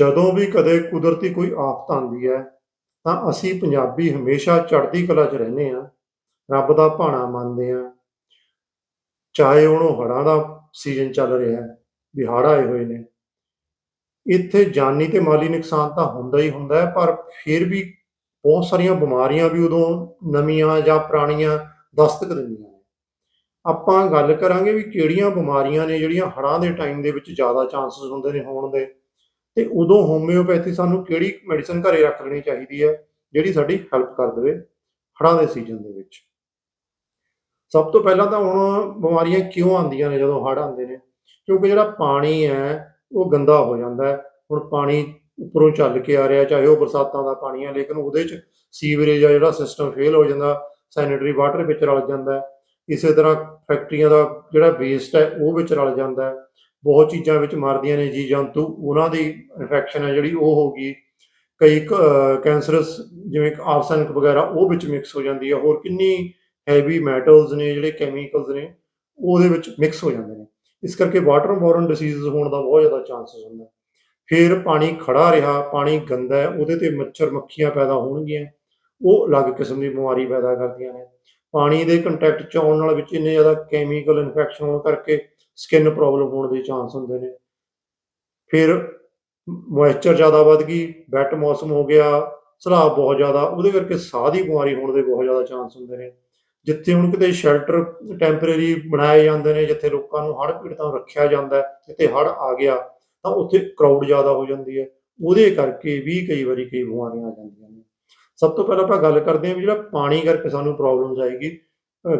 ਜਦੋਂ ਵੀ ਕਦੇ ਕੁਦਰਤੀ ਕੋਈ ਆਫ਼ਤ ਆਉਂਦੀ ਹੈ, ਤਾਂ ਅਸੀਂ ਪੰਜਾਬੀ ਹਮੇਸ਼ਾ ਚੜ੍ਹਦੀ ਕਲਾ 'ਚ ਰਹਿੰਦੇ ਹਾਂ, ਰੱਬ ਦਾ ਭਾਣਾ ਮੰਨਦੇ ਹਾਂ। ਚਾਹੇ ਹੁਣ ਉਹ ਹੜ੍ਹਾਂ ਦਾ ਸੀਜ਼ਨ ਚੱਲ ਰਿਹਾ ਹੈ ਵੀ ਹੜ੍ਹ ਆਏ ਹੋਏ ਨੇ। ਇੱਥੇ ਜਾਨੀ ਤੇ ਮਾਲੀ ਨੁਕਸਾਨ ਤਾਂ ਹੁੰਦਾ ਹੀ ਹੁੰਦਾ ਹੈ, ਪਰ ਫਿਰ ਵੀ ਬਹੁਤ ਸਾਰੀਆਂ ਬਿਮਾਰੀਆਂ ਵੀ ਉਦੋਂ ਨਵੀਆਂ ਜਾਂ ਪੁਰਾਣੀਆਂ ਦਸਤਕ ਦਿੰਦੀਆਂ ਨੇ। ਆਪਾਂ ਗੱਲ ਕਰਾਂਗੇ ਵੀ ਕਿਹੜੀਆਂ ਬਿਮਾਰੀਆਂ ਨੇ ਜਿਹੜੀਆਂ ਹੜ੍ਹਾਂ ਦੇ ਟਾਈਮ ਦੇ ਵਿੱਚ ਜ਼ਿਆਦਾ ਚਾਂਸਸ ਹੁੰਦੇ ਨੇ, ਹੋਣ ਦੇ। ਤੇ ਉਦੋਂ ਹੋਮਿਓਪੈਥੀ ਸਾਨੂੰ ਕਿਹੜੀ ਮੈਡੀਸਨ ਘਰੇ ਰੱਖ ਲੈਣੀ ਚਾਹੀਦੀ ਹੈ, ਜਿਹੜੀ ਸਾਡੀ ਹੈਲਪ ਕਰ ਦੇਵੇ ਹੜ੍ਹਾਂ ਦੇ ਸੀਜ਼ਨ ਦੇ ਵਿੱਚ। ਸਭ ਤੋਂ ਪਹਿਲਾਂ ਤਾਂ ਹੁਣ ਬਿਮਾਰੀਆਂ ਕਿਉਂ ਆਉਂਦੀਆਂ ਨੇ ਜਦੋਂ ਹੜ੍ਹ ਆਉਂਦੇ ਨੇ? ਕਿਉਂਕਿ ਜਿਹੜਾ ਪਾਣੀ ਹੈ, ਉਹ ਗੰਦਾ ਹੋ ਜਾਂਦਾ ਹੈ। ਹੁਣ ਪਾਣੀ ਉੱਪਰੋਂ ਚੱਲ ਕੇ ਆ ਰਿਹਾ, ਚਾਹੇ ਉਹ ਬਰਸਾਤਾਂ ਦਾ ਪਾਣੀ ਹੈ, ਲੇਕਿਨ ਉਹਦੇ 'ਚ ਸੀਵਰੇਜ ਆ ਜਿਹੜਾ ਸਿਸਟਮ ਫੇਲ ਹੋ ਜਾਂਦਾ ਸੈਨੀਟਰੀ ਵਾਟਰ ਵਿੱਚ ਰਲ ਜਾਂਦਾ ਇਸੇ ਤਰ੍ਹਾਂ ਫੈਕਟਰੀਆਂ ਦਾ ਜਿਹੜਾ ਵੇਸਟ ਹੈ, ਉਹ ਵਿੱਚ ਰਲ ਜਾਂਦਾ ਬਹੁਤ ਚੀਜ਼ਾਂ ਵਿੱਚ ਮਰਦੀਆਂ ਨੇ ਜੀ ਜੰਤੂ। ਉਹਨਾਂ ਦੀ ਇਨਫੈਕਸ਼ਨ ਹੈ ਜਿਹੜੀ, ਉਹ ਹੋ ਗਈ। ਕਈ ਕੈਂਸਰਸ ਜਿਵੇਂ ਆਰਸੈਨਿਕ ਵਗੈਰਾ, ਉਹ ਵਿੱਚ ਮਿਕਸ ਹੋ ਜਾਂਦੀ ਹੈ। ਹੋਰ ਕਿੰਨੀ ਹੈਵੀ ਮੈਟਲਸ ਨੇ ਜਿਹੜੇ ਕੈਮੀਕਲਸ ਨੇ, ਉਹਦੇ ਵਿੱਚ ਮਿਕਸ ਹੋ ਜਾਂਦੇ ਨੇ। ਇਸ ਕਰਕੇ ਵਾਟਰ ਬੋਰਨ ਡਿਸੀਜ਼ ਹੋਣ ਦਾ ਬਹੁਤ ਜ਼ਿਆਦਾ ਚਾਂਸਸ ਹੁੰਦਾ ਫਿਰ ਪਾਣੀ ਖੜਾ ਰਿਹਾ, ਪਾਣੀ ਗੰਦਾ ਹੈ, ਉਹਦੇ ਤੇ ਮੱਛਰ ਮੱਖੀਆਂ ਪੈਦਾ ਹੋਣਗੀਆਂ। ਉਹ ਅਲੱਗ ਕਿਸਮ ਦੀ ਬਿਮਾਰੀ ਪੈਦਾ ਕਰਦੀਆਂ ਨੇ। ਪਾਣੀ ਦੇ ਕੰਟੈਕਟ ਚ ਆਉਣ ਨਾਲ ਵਿੱਚ ਇੰਨੇ ਜ਼ਿਆਦਾ ਕੈਮੀਕਲ ਇਨਫੈਕਸ਼ਨ ਹੋਣ ਕਰਕੇ ਸਕਿਨ ਪ੍ਰੋਬਲਮ ਹੋਣ ਦੇ ਚਾਂਸ ਹੁੰਦੇ ਨੇ। ਫਿਰ ਮੋਇਸਚਰ ਜ਼ਿਆਦਾ ਵੱਧ ਗਈ ਵੈਟ ਮੌਸਮ ਹੋ ਗਿਆ ਸਲਾਬ ਬਹੁਤ ਜ਼ਿਆਦਾ, ਉਹਦੇ ਕਰਕੇ ਸਾਹ ਦੀ ਬਿਮਾਰੀ ਹੋਣ ਦੇ ਬਹੁਤ ਜ਼ਿਆਦਾ ਚਾਂਸ ਹੁੰਦੇ ਨੇ। ਜਿੱਥੇ ਹੁਣ ਕਿਤੇ ਸ਼ੈਲਟਰ ਟੈਂਪਰੇਰੀ ਬਣਾਏ ਜਾਂਦੇ ਨੇ, ਜਿੱਥੇ ਲੋਕਾਂ ਨੂੰ ਹੜ੍ਹ ਪੀੜਤਾਂ ਰੱਖਿਆ ਜਾਂਦਾ ਹੈ, ਜਿੱਥੇ ਹੜ੍ਹ ਆ ਗਿਆ, ਤਾਂ ਉੱਥੇ ਕਰਾਊਡ ਜ਼ਿਆਦਾ ਹੋ ਜਾਂਦੀ ਹੈ। ਉਹਦੇ ਕਰਕੇ ਵੀ ਕਈ ਵਾਰੀ ਕਈ ਬਿਮਾਰੀਆਂ ਆ ਜਾਂਦੀਆਂ ਨੇ। ਸਭ ਤੋਂ ਪਹਿਲਾਂ ਆਪਾਂ ਗੱਲ ਕਰਦੇ ਹਾਂ ਵੀ ਜਿਹੜਾ ਪਾਣੀ ਕਰਕੇ ਸਾਨੂੰ ਪ੍ਰੋਬਲਮਸ ਆਏਗੀ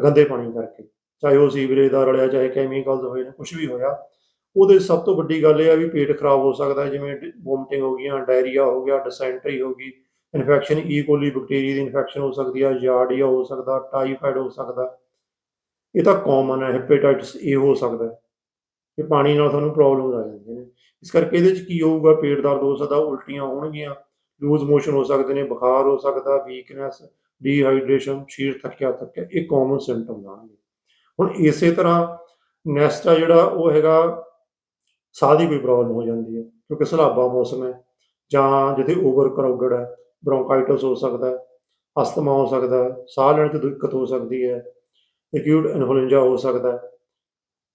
ਗੰਦੇ ਪਾਣੀ ਕਰਕੇ। ਚਾਹੇ ਉਹ ਸੀਵਰੇਜ ਦਾ ਰਲਿਆ, ਚਾਹੇ ਕੈਮੀਕਲਸ ਹੋਏ ਨੇ ਕੁਝ ਵੀ ਹੋਇਆ, ਉਹਦੇ ਸਭ ਤੋਂ ਵੱਡੀ ਗੱਲ ਇਹ ਆ ਵੀ ਪੇਟ ਖਰਾਬ ਹੋ ਸਕਦਾ ਜਿਵੇਂ ਵੋਮਟਿੰਗ ਹੋ ਗਈਆਂ ਡਾਇਰੀਆ ਹੋ ਗਿਆ ਡਿਸੈਂਟਰੀ ਹੋ ਗਈ ਇਨਫੈਕਸ਼ਨ ਈ ਕੋਲੀ ਬੈਕਟੀਰੀਆ ਦੀ ਇਨਫੈਕਸ਼ਨ ਹੋ ਸਕਦੀ ਹੈ ਯਾਰਡੀਆ ਹੋ ਸਕਦਾ ਟਾਈਫਾਇਡ ਹੋ ਸਕਦਾ। ਇਹ ਤਾਂ ਕਾਮਨ ਹੈ ਹੈਪੇਟਾਈਟਸ ਏ ਹੋ ਸਕਦਾ ਕਿ ਪਾਣੀ ਨਾਲ ਤੁਹਾਨੂੰ ਪ੍ਰੋਬਲਮਸ ਆ ਜਾਂਦੀਆਂ ਨੇ। ਇਸ ਕਰਕੇ ਇਹਦੇ ਚ ਕੀ ਹੋਊਗਾ, ਪੇਟ ਦਰਦ ਹੋ ਸਕਦਾ, ਉਲਟੀਆਂ ਹੋਣਗੀਆਂ ਲੂਜ਼ ਮੋਸ਼ਨ ਹੋ ਸਕਦੇ ਨੇ, ਬੁਖਾਰ ਹੋ ਸਕਦਾ ਵੀਕਨੈਸ ਡੀਹਾਈਡਰੇਸ਼ਨ ਸਰੀਰ ਥੱਕਿਆ ਥੱਕਿਆ ਇਹ ਕਾਮਨ ਸਿੰਪਟਮਸ ਆਣਗੇ ਹੁਣ ਇਸੇ ਤਰ੍ਹਾਂ ਨੈਸਟ ਆ ਜਿਹੜਾ ਉਹ ਹੈਗਾ, ਸਾਹ ਦੀ ਕੋਈ ਪ੍ਰੋਬਲਮ ਹੋ ਜਾਂਦੀ ਹੈ, ਕਿਉਂਕਿ ਸਲਾਬਾ ਮੌਸਮ ਹੈ, ਜਾਂ ਜਿੱਥੇ ਓਵਰ ਕਰਾਊਡਡ ਹੈ ਬ੍ਰੋਂਕਾਈਟਸ ਹੋ ਸਕਦਾ ਹੈ, ਅਸਥਮਾ ਹੋ ਸਕਦਾ ਹੈ, ਸਾਹ ਲੈਣ 'ਚ ਦਿੱਕਤ ਹੋ ਸਕਦੀ ਹੈ ਐਕਿਊਟ ਇਨਫਲੂਐਂਜ਼ਾ ਹੋ ਸਕਦਾ ਹੈ,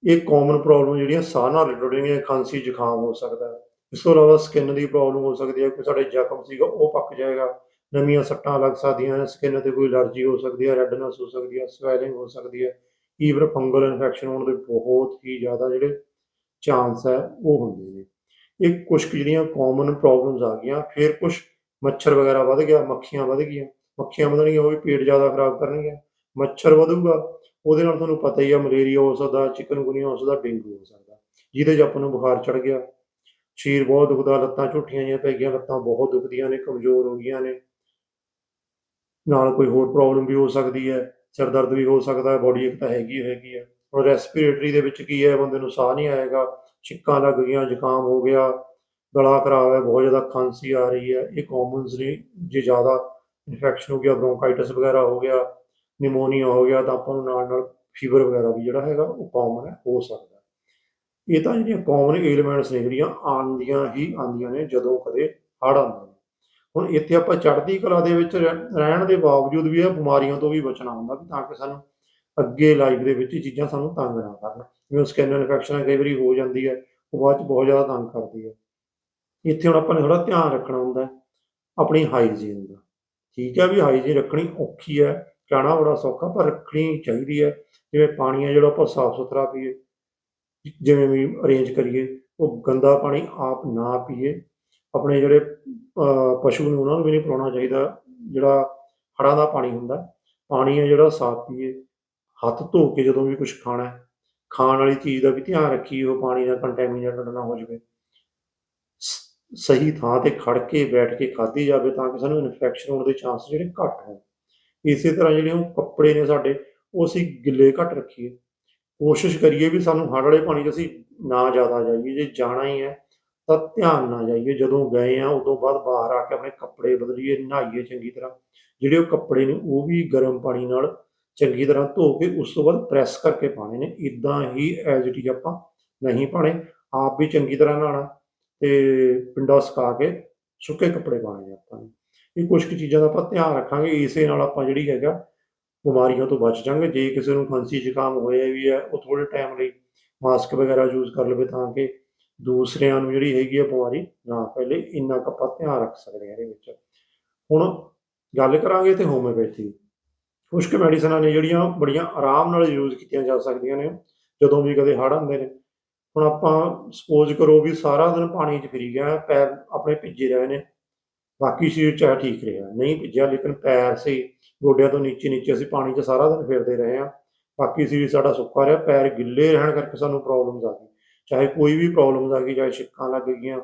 ਇਹ ਕਾਮਨ ਪ੍ਰੋਬਲਮ ਜਿਹੜੀਆਂ ਸਾਹ ਨਾਲ ਰਿਲੇਟਡ ਨੇ ਖਾਂਸੀ, ਜ਼ੁਕਾਮ ਹੋ ਸਕਦਾ ਹੈ। ਇਸ ਤੋਂ ਇਲਾਵਾ ਸਕਿਨ ਦੀ ਪ੍ਰੋਬਲਮ ਹੋ ਸਕਦੀ ਹੈ, ਕੋਈ ਸਾਡੇ ਜ਼ਖਮ ਸੀਗਾ, ਉਹ ਪੱਕ ਜਾਏਗਾ, ਨਵੀਆਂ ਸੱਟਾਂ ਲੱਗ ਸਕਦੀਆਂ ਨੇ ਸਕਿਨ ਤੇ ਕੋਈ ਅਲਰਜੀ ਹੋ ਸਕਦੀ ਹੈ ਰੈਡਨੈਸ ਹੋ ਸਕਦੀ ਹੈ ਸਵੈਲਿੰਗ ਹੋ ਸਕਦੀ ਹੈ ਈਵਨ ਫੰਗਲ ਇਨਫੈਕਸ਼ਨ ਹੋਣ ਦੇ ਬਹੁਤ ਹੀ ਜ਼ਿਆਦਾ ਜਿਹੜੇ ਚਾਂਸ ਹੈ, ਉਹ ਹੁੰਦੇ ਨੇ। ਇਹ ਕੁਝ ਕੁ ਜਿਹੜੀਆਂ ਕਾਮਨ ਪ੍ਰੋਬਲਮਸ ਆ ਗਈਆਂ, ਫਿਰ ਕੁਝ ਮੱਛਰ ਵਗੈਰਾ ਵੱਧ ਗਿਆ, ਮੱਖੀਆਂ ਵੱਧ ਗਈਆਂ। ਮੱਖੀਆਂ ਵਧਣਗੀਆਂ, ਉਹ ਵੀ ਪੇਟ ਜ਼ਿਆਦਾ ਖਰਾਬ ਕਰਨਗੀਆਂ। ਮੱਛਰ ਵਧੂਗਾ, ਉਹਦੇ ਨਾਲ ਤੁਹਾਨੂੰ ਪਤਾ ਹੀ ਆ, ਮਲੇਰੀਆ ਹੋ ਸਕਦਾ, ਚਿਕਨਗੁਨੀਆ ਹੋ ਸਕਦਾ, ਡੇਂਗੂ ਹੋ ਸਕਦਾ, ਜਿਹਦੇ 'ਚ ਆਪਾਂ ਨੂੰ ਬੁਖਾਰ ਚੜ ਗਿਆ। ਸਰੀਰ ਬਹੁਤ ਦੁਖਦਾ, ਲੱਤਾਂ ਝੁੱਠੀਆਂ ਜਿਹੀਆਂ ਪੈ ਗਈਆਂ, ਲੱਤਾਂ ਬਹੁਤ ਦੁਖਦੀਆਂ ਨੇ, ਕਮਜ਼ੋਰ ਹੋ ਗਈਆਂ ਨੇ। ਨਾਲ ਕੋਈ ਹੋਰ ਪ੍ਰੋਬਲਮ ਵੀ ਹੋ ਸਕਦੀ ਹੈ। ਸਿਰ ਦਰਦ ਵੀ ਹੋ ਸਕਦਾ ਹੈ ਬੋਡੀ ਇੱਕ ਤਾਂ ਹੈਗੀ ਹੈਗੀ ਹੈ ਹੁਣ ਰੈਸਪੀਰੇਟਰੀ ਦੇ ਵਿੱਚ ਕੀ ਹੈ, ਬੰਦੇ ਨੂੰ ਸਾਹ ਨਹੀਂ ਆਏਗਾ, ਛਿੱਕਾਂ ਲੱਗ ਗਈਆਂ, ਜ਼ੁਕਾਮ ਹੋ ਗਿਆ, ਗਲਾ ਖਰਾਬ ਹੈ, ਬਹੁਤ ਜ਼ਿਆਦਾ ਖਾਂਸੀ ਆ ਰਹੀ ਹੈ। ਇਹ ਕਾਮਨਸ ਨੇ ਜੇ ਜ਼ਿਆਦਾ ਇਨਫੈਕਸ਼ਨ ਹੋ ਗਿਆ ਬ੍ਰੋਂਕਾਈਟਸ ਵਗੈਰਾ ਹੋ ਗਿਆ ਨਿਮੋਨੀਆ ਹੋ ਗਿਆ, ਤਾਂ ਆਪਾਂ ਨੂੰ ਨਾਲ ਨਾਲ ਫੀਵਰ ਵਗੈਰਾ ਵੀ ਜਿਹੜਾ ਹੈਗਾ, ਉਹ ਕਾਮਨ ਹੈ, ਹੋ ਸਕਦਾ ਇਹ ਤਾਂ ਜਿਹੜੀਆਂ ਕਾਮਨ ਏਲੀਮੈਂਟਸ ਨੇ, ਜਿਹੜੀਆਂ ਆਉਂਦੀਆਂ ਹੀ ਆਉਂਦੀਆਂ ਨੇ, ਜਦੋਂ ਕਦੇ ਹੜ੍ਹ ਆਉਂਦਾ ਹੁਣ ਇੱਥੇ ਆਪਾਂ ਚੜ੍ਹਦੀ ਕਲਾ ਦੇ ਵਿੱਚ ਰਹਿ- ਰਹਿਣ ਦੇ ਬਾਵਜੂਦ ਵੀ ਇਹ ਬਿਮਾਰੀਆਂ ਤੋਂ ਵੀ ਬਚਣਾ ਹੁੰਦਾ ਤਾਂ ਕਿ ਸਾਨੂੰ ਅੱਗੇ ਲਾਈਫ ਦੇ ਵਿੱਚ ਇਹ ਚੀਜ਼ਾਂ ਸਾਨੂੰ ਤੰਗ ਨਾ ਕਰਨ। ਜਿਵੇਂ ਸਕਿਨ ਇਨਫੈਕਸ਼ਨ ਕਈ ਵਾਰੀ ਹੋ ਜਾਂਦੀ ਹੈ, ਉਹ ਬਾਅਦ ਚ ਬਹੁਤ ਜ਼ਿਆਦਾ ਤੰਗ ਕਰਦੀ ਹੈ। ਇੱਥੇ ਹੁਣ ਆਪਾਂ ਨੇ ਥੋੜਾ ਧਿਆਨ ਰੱਖਣਾ ਹੁੰਦਾ, ਆਪਣੀ ਹਾਈਜੀਨ ਦਾ। ਠੀਕ ਹੈ ਵੀ ਹਾਈਜੀਨ ਰੱਖਣੀ ਔਖੀ ਹੈ ਕਹਿਣਾ ਬੜਾ ਸੌਖਾ, ਪਰ ਰੱਖਣੀ ਚਾਹੀਦੀ ਹੈ। ਜਿਵੇਂ ਪਾਣੀ ਹੈ, ਜਿਹੜਾ ਆਪਾਂ ਸਾਫ਼ ਸੁਥਰਾ ਪੀਏ, ਜਿਵੇਂ ਵੀ ਅਰੇਂਜ ਕਰੀਏ, ਉਹ ਗੰਦਾ ਪਾਣੀ ਆਪ ਨਾ ਪੀਏ। ਆਪਣੇ ਜਿਹੜੇ ਪਸ਼ੂ ਨੂੰ ਉਹਨਾਂ ਨੂੰ ਵੀ ਨਹੀਂ ਪਿਲਾਉਣਾ ਚਾਹੀਦਾ, ਜਿਹੜਾ ਹੜ੍ਹਾਂ ਦਾ ਪਾਣੀ ਹੁੰਦਾ। ਪਾਣੀ ਹੈ ਜਿਹੜਾ ਸਾਫ਼ ਪੀਏ, ਹੱਥ ਧੋ ਕੇ ਜਦੋਂ ਵੀ ਕੁਝ ਖਾਣਾ ਹੈ, ਖਾਣ ਵਾਲੀ ਚੀਜ਼ ਦਾ ਵੀ ਧਿਆਨ ਰੱਖੀਏ, ਉਹ ਪਾਣੀ ਦਾ ਕੰਟੈਮੀਨੇਟਡ ਨਾ ਹੋ ਜਾਵੇ। ਸਹੀ ਥਾਂ ਤੇ ਖੜ ਕੇ, ਬੈਠ ਕੇ ਖਾਧੀ ਜਾਵੇ ਤਾਂ ਕਿ ਸਾਨੂੰ ਇਨਫੈਕਸ਼ਨ ਹੋਣ ਦੇ ਚਾਂਸ ਜਿਹੜੇ ਘੱਟ ਹੋਣ। ਇਸੇ ਤਰ੍ਹਾਂ ਜਿਹੜੇ ਉਹ ਕੱਪੜੇ ਨੇ ਸਾਡੇ, ਉਹ ਅਸੀਂ ਗਿੱਲੇ ਘੱਟ ਰੱਖੀਏ। ਕੋਸ਼ਿਸ਼ ਕਰੀਏ ਵੀ ਸਾਨੂੰ ਹੜ੍ਹ ਵਾਲੇ ਪਾਣੀ 'ਚ ਅਸੀਂ ਨਾ ਜ਼ਿਆਦਾ ਜਾਈਏ, ਜੇ ਜਾਣਾ ਹੀ ਹੈ ਤਾਂ ਧਿਆਨ ਨਾਲ ਜਾਈਏ, ਜਦੋਂ ਗਏ ਆ, ਉਦੋਂ ਬਾਅਦ ਬਾਹਰ ਆ ਕੇ ਆਪਣੇ ਕੱਪੜੇ ਬਦਲੀਏ, ਨਹਾਈਏ ਚੰਗੀ ਤਰ੍ਹਾਂ। ਜਿਹੜੇ ਉਹ ਕੱਪੜੇ ਨੇ, ਉਹ ਵੀ ਗਰਮ ਪਾਣੀ ਨਾਲ ਚੰਗੀ ਤਰ੍ਹਾਂ ਧੋ ਕੇ ਉਸ ਤੋਂ ਬਾਅਦ ਪ੍ਰੈਸ ਕਰਕੇ ਪਾਣੇ ਨੇ। ਇਦਾਂ ਹੀ ਐਜ਼ ਇਟ ਇਜ਼ ਆਪਾਂ ਨਹੀਂ ਪਾਣੇ ਆਪ ਵੀ ਚੰਗੀ ਤਰ੍ਹਾਂ ਨਹਾਣਾ ਤੇ ਪਿੰਡਾ ਸੁਕਾ ਕੇ ਸੁੱਕੇ ਕੱਪੜੇ ਪਾਉਣੇ ਆ ਆਪਾਂ ਨੇ। ਇਹ ਕੁਝ ਕੁ ਚੀਜ਼ਾਂ ਦਾ ਆਪਾਂ ਧਿਆਨ ਰੱਖਾਂਗੇ। ਇਸੇ ਨਾਲ ਆਪਾਂ ਜਿਹੜੀ ਹੈਗਾ, ਬਿਮਾਰੀਆਂ ਤੋਂ ਬਚ ਜਾਵਾਂਗੇ ਜੇ ਕਿਸੇ ਨੂੰ ਖਾਂਸੀ ਜ਼ੁਕਾਮ ਹੋਇਆ ਵੀ ਹੈ ਉਹ ਥੋੜੇ ਟਾਈਮ ਲਈ ਮਾਸਕ ਵਗੈਰਾ ਯੂਜ਼ ਕਰ ਲਵੇ ਤਾਂ ਕਿ ਦੂਸਰਿਆਂ ਨੂੰ ਜਿਹੜੀ ਹੈਗੀ ਆ ਬਿਮਾਰੀ, ਨਾ ਫੈਲੇ ਇੰਨਾ ਕੁ ਆਪਾਂ ਧਿਆਨ ਰੱਖ ਸਕਦੇ ਹਾਂ ਇਹਦੇ ਵਿੱਚ। ਹੁਣ ਗੱਲ ਕਰਾਂਗੇ ਤੇ ਹੋਮਿਓਪੈਥੀ ਖੁਸ਼ਕ ਮੈਡੀਸਨਾਂ ਨੇ ਜਿਹੜੀਆਂ ਬੜੀਆਂ ਆਰਾਮ ਨਾਲ ਯੂਜ਼ ਕੀਤੀਆਂ ਜਾ ਸਕਦੀਆਂ ਨੇ, ਜਦੋਂ ਵੀ ਕਦੇ ਹੜ੍ਹ ਆਉਂਦੇ ਨੇ। ਹੁਣ ਆਪਾਂ ਸਪੋਜ਼ ਕਰੋ ਵੀ ਸਾਰਾ ਦਿਨ ਪਾਣੀ 'ਚ ਫਿਰੀ ਗਿਆ, ਪੈਰ ਆਪਣੇ ਭਿੱਜੇ ਰਹੇ ਨੇ। ਬਾਕੀ ਸਰੀਰ ਚਾਹੇ ਠੀਕ ਰਿਹਾ, ਨਹੀਂ ਭਿੱਜਿਆ, ਲੇਕਿਨ ਪੈਰ ਸਹੀ, ਗੋਡਿਆਂ ਤੋਂ ਨੀਚੇ ਨੀਚੇ ਅਸੀਂ ਪਾਣੀ 'ਚ ਸਾਰਾ ਦਿਨ ਫਿਰਦੇ ਰਹੇ ਹਾਂ। ਬਾਕੀ ਸਰੀਰ ਸਾਡਾ ਸੁੱਕਾ ਰਿਹਾ, ਪੈਰ ਗਿੱਲੇ ਰਹਿਣ ਕਰਕੇ ਸਾਨੂੰ ਪ੍ਰੋਬਲਮਸ ਆ ਗਈ ਚਾਹੇ ਕੋਈ ਵੀ ਪ੍ਰੋਬਲਮ ਆ ਗਈ ਚਾਹੇ ਛਿੱਕਾਂ ਲੱਗ ਗਈਆਂ,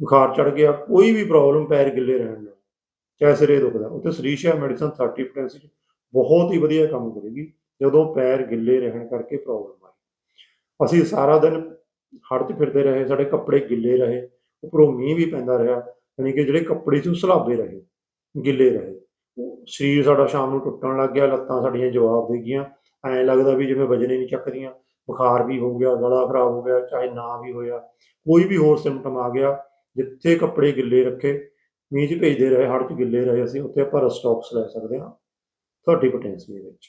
ਬੁਖਾਰ ਚੜ ਗਿਆ, ਕੋਈ ਵੀ ਪ੍ਰੋਬਲਮ ਪੈਰ ਗਿੱਲੇ ਰਹਿਣ ਨਾਲ, ਚਾਹੇ ਸਿਰੇ ਦੁਖਦਾ ਉੱਥੇ ਸਰੀਸ਼ਾ ਮੈਡੀਸਨ 30 ਪੋਟੈਂਸੀ ਬਹੁਤ ਹੀ ਵਧੀਆ ਕੰਮ ਕਰੇਗੀ, ਜਦੋਂ ਪੈਰ ਗਿੱਲੇ ਰਹਿਣ ਕਰਕੇ ਪ੍ਰੋਬਲਮ ਆਈ ਅਸੀਂ ਸਾਰਾ ਦਿਨ ਹੜ੍ਹ 'ਚ ਫਿਰਦੇ ਰਹੇ, ਸਾਡੇ ਕੱਪੜੇ ਗਿੱਲੇ ਰਹੇ, ਉੱਪਰੋਂ ਮੀਂਹ ਵੀ ਪੈਂਦਾ ਰਿਹਾ, ਯਾਨੀ ਕਿ ਜਿਹੜੇ ਕੱਪੜੇ ਸੀ ਉਹ ਸਲਾਬੇ ਰਹੇ, ਗਿੱਲੇ ਰਹੇ। ਉਹ ਸਰੀਰ ਸਾਡਾ ਸ਼ਾਮ ਨੂੰ ਟੁੱਟਣ ਲੱਗ ਗਿਆ, ਲੱਤਾਂ ਸਾਡੀਆਂ ਜਵਾਬ ਦੇ ਗਈਆਂ, ਐਂ ਲੱਗਦਾ ਵੀ ਜਿਵੇਂ ਵਜਨ ਨਹੀਂ ਚੱਕਦੀਆਂ ਬੁਖਾਰ ਵੀ ਹੋ ਗਿਆ, ਗਲਾ ਖਰਾਬ ਹੋ ਗਿਆ, ਚਾਹੇ ਨਾ ਵੀ ਹੋਇਆ, ਕੋਈ ਵੀ ਹੋਰ ਸਿੰਪਟਮ ਆ ਗਿਆ, ਜਿੱਥੇ ਕੱਪੜੇ ਗਿੱਲੇ ਰੱਖੇ, ਮੀਂਹ 'ਚ ਭੇਜਦੇ ਰਹੇ, ਹੜ੍ਹ 'ਚ ਗਿੱਲੇ ਰਹੇ, ਅਸੀਂ ਉੱਥੇ ਆਪਾਂ ਰਸਟੌਕਸ ਲੈ ਸਕਦੇ ਹਾਂ 30 ਪੋਟੈਂਸੀ ਦੇ ਵਿੱਚ।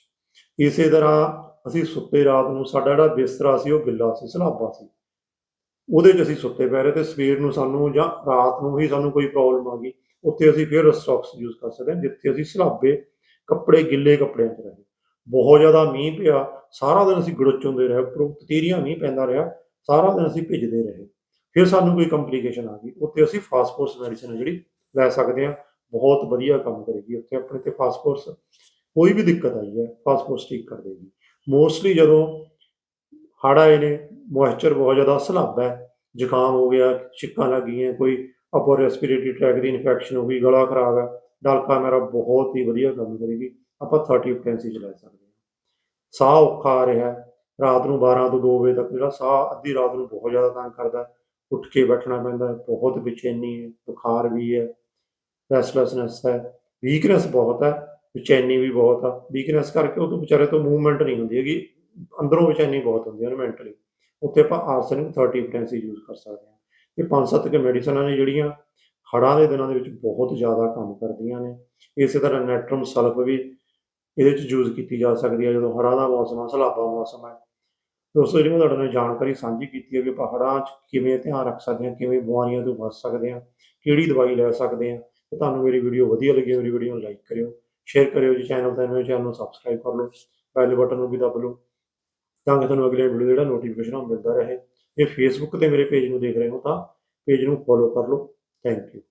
ਇਸੇ ਤਰ੍ਹਾਂ ਅਸੀਂ ਸੁੱਤੇ ਰਾਤ ਨੂੰ, ਸਾਡਾ ਜਿਹੜਾ ਬਿਸਤਰਾ ਸੀ, ਉਹ ਗਿੱਲਾ ਸੀ, ਸਲਾਬਾ ਸੀ। ਉਹਦੇ 'ਚ ਅਸੀਂ ਸੁੱਤੇ ਪੈ ਰਹੇ ਤੇ ਸਵੇਰ ਨੂੰ ਸਾਨੂੰ ਜਾਂ ਰਾਤ ਨੂੰ ਹੀ ਸਾਨੂੰ ਕੋਈ ਪ੍ਰੋਬਲਮ ਆ ਗਈ। ਉੱਥੇ ਅਸੀਂ ਫਿਰ ਰਸਟੌਕਸ ਯੂਜ਼ ਕਰ ਸਕਦੇ ਹਾਂ, ਜਿੱਥੇ ਅਸੀਂ ਸਲਾਬੇ ਕੱਪੜੇ ਗਿੱਲੇ ਕੱਪੜਿਆਂ 'ਚ ਰਹੇ। ਬਹੁਤ ਜ਼ਿਆਦਾ ਮੀਂਹ ਪਿਆ, ਸਾਰਾ ਦਿਨ ਅਸੀਂ ਗੜੁੱਚਉਂਦੇ ਰਹੇ, ਉੱਪਰੋਂ ਤੇਰੀਆਂ ਮੀਂਹ ਪੈਂਦਾ ਰਿਹਾ, ਸਾਰਾ ਦਿਨ ਅਸੀਂ ਭਿੱਜਦੇ ਰਹੇ। ਫਿਰ ਸਾਨੂੰ ਕੋਈ ਕੰਪਲਿਕੇਸ਼ਨ ਆ ਗਈ, ਉੱਥੇ ਅਸੀਂ ਫਾਸਫੋਰਸ ਮੈਡੀਸਨ ਜਿਹੜੀ ਲੈ ਸਕਦੇ ਹਾਂ, ਬਹੁਤ ਵਧੀਆ ਕੰਮ ਕਰੇਗੀ ਉੱਥੇ ਆਪਣੇ ਤੇ ਫਾਸਫੋਰਸ ਕੋਈ ਵੀ ਦਿੱਕਤ ਆਈ ਹੈ ਫਾਸਫੋਰਸ ਠੀਕ ਕਰ ਦੇਗੀ। ਮੋਸਟਲੀ ਜਦੋਂ ਹੜ੍ਹ ਆਏ ਨੇ ਮੋਇਸਚਰ ਬਹੁਤ ਜ਼ਿਆਦਾ ਸਲਾਬਾ ਹੈ, ਜ਼ੁਕਾਮ ਹੋ ਗਿਆ, ਛਿੱਕਾਂ ਲੱਗ ਗਈਆਂ, ਕੋਈ ਅਪਰ ਰੈਸਪੀਰੇਟਰੀ ਟਰੈਕ ਦੀ ਇਨਫੈਕਸ਼ਨ ਹੋ ਗਈ, ਗਲਾ ਖਰਾਬ ਹੈ ਡਲਕਾ ਮੇਰਾ ਬਹੁਤ ਹੀ ਵਧੀਆ ਕੰਮ ਕਰੇਗੀ। ਆਪਾਂ 30 ਪੋਟੈਂਸੀ ਚਲਾ ਸਕਦੇ ਹਾਂ। ਸਾਹ ਔਖਾ ਆ ਰਿਹਾ ਰਾਤ ਨੂੰ 12 ਤੋਂ 2 ਵਜੇ ਤੱਕ ਜਿਹੜਾ ਸਾਹ ਅੱਧੀ ਰਾਤ ਨੂੰ ਬਹੁਤ ਜ਼ਿਆਦਾ ਤੰਗ ਕਰਦਾ ਉੱਠ ਕੇ ਬੈਠਣਾ ਪੈਂਦਾ ਬਹੁਤ ਬੇਚੈਨੀ ਹੈ ਬੁਖਾਰ ਵੀ ਹੈ। ਰੈਸਟਲੈਸਨੈਸ ਹੈ। ਵੀਕਨੈਸ ਬਹੁਤ ਹੈ। ਬੇਚੈਨੀ ਵੀ ਬਹੁਤ ਆ। ਵੀਕਨੈਸ ਕਰਕੇ ਉਹ ਤੋਂ ਵਿਚਾਰੇ ਤੋਂ ਮੂਵਮੈਂਟ ਨਹੀਂ ਹੁੰਦੀ ਹੈਗੀ। ਅੰਦਰੋਂ ਬੇਚੈਨੀ ਬਹੁਤ ਹੁੰਦੀ ਹੈ ਮੈਂਟਲੀ ਉੱਥੇ ਆਪਾਂ ਆਰਸੈਨਿਕ 30 ਪੋਟੈਂਸੀ ਯੂਜ਼ ਕਰ ਸਕਦੇ ਹਾਂ। ਇਹ ਪੰਜ ਸੱਤ ਕੇ ਮੈਡੀਸਨਾਂ ਨੇ ਜਿਹੜੀਆਂ ਹੜ੍ਹਾਂ ਦੇ ਦਿਨਾਂ ਦੇ ਵਿੱਚ ਬਹੁਤ ਜ਼ਿਆਦਾ ਕੰਮ ਕਰਦੀਆਂ ਨੇ। ਇਸੇ ਤਰ੍ਹਾਂ ਨੈਟਰਮ ਸਲਫ ਵੀ ਇਹਦੇ ਚ ਯੂਜ਼ ਕੀਤੀ ਜਾ ਸਕਦੀ ਹੈ ਜਦੋਂ ਹੜ੍ਹਾਂ ਦਾ ਮੌਸਮ ਆ, ਸਲਾਬਾ ਮੌਸਮ ਹੈ ਦੋਸਤੋ, ਜਿਹੜੀ ਮੈਂ ਤੁਹਾਡੇ ਨਾਲ ਜਾਣਕਾਰੀ ਸਾਂਝੀ ਕੀਤੀ ਹੈ ਕਿ ਆਪਾਂ ਹੜ੍ਹਾਂ 'ਚ ਕਿਵੇਂ ਧਿਆਨ ਰੱਖ ਸਕਦੇ ਹਾਂ ਕਿਵੇਂ ਬਿਮਾਰੀਆਂ ਤੋਂ ਬਚ ਸਕਦੇ ਹਾਂ ਕਿਹੜੀ ਦਵਾਈ ਲੈ ਸਕਦੇ ਹਾਂ ਤੇ ਤੁਹਾਨੂੰ ਮੇਰੀ ਵੀਡੀਓ ਵਧੀਆ ਲੱਗੀ ਮੇਰੀ ਵੀਡੀਓ ਨੂੰ ਲਾਈਕ ਕਰਿਓ ਸ਼ੇਅਰ ਕਰਿਓ ਜੀ ਚੈਨਲ ਤੇ ਮੇਰੇ ਚੈਨਲ ਨੂੰ ਸਬਸਕ੍ਰਾਈਬ ਕਰ ਲਓ ਬੈਲ ਬਟਨ ਨੂੰ ਵੀ ਦਬ ਲਓ, ਤਾਂ ਕਿ ਤੁਹਾਨੂੰ ਅਗਲੇ ਵੀਡੀਓ ਦਾ ਜਿਹੜਾ ਨੋਟੀਫਿਕੇਸ਼ਨ ਮਿਲਦਾ ਰਹੇ। ਜੇ ਫੇਸਬੁੱਕ ਤੇ ਮੇਰੇ ਪੇਜ ਨੂੰ ਦੇਖ ਰਹੇ ਹੋ ਤਾਂ ਪੇਜ ਨੂੰ ਫੋਲੋ ਕਰ ਲਓ। Thank you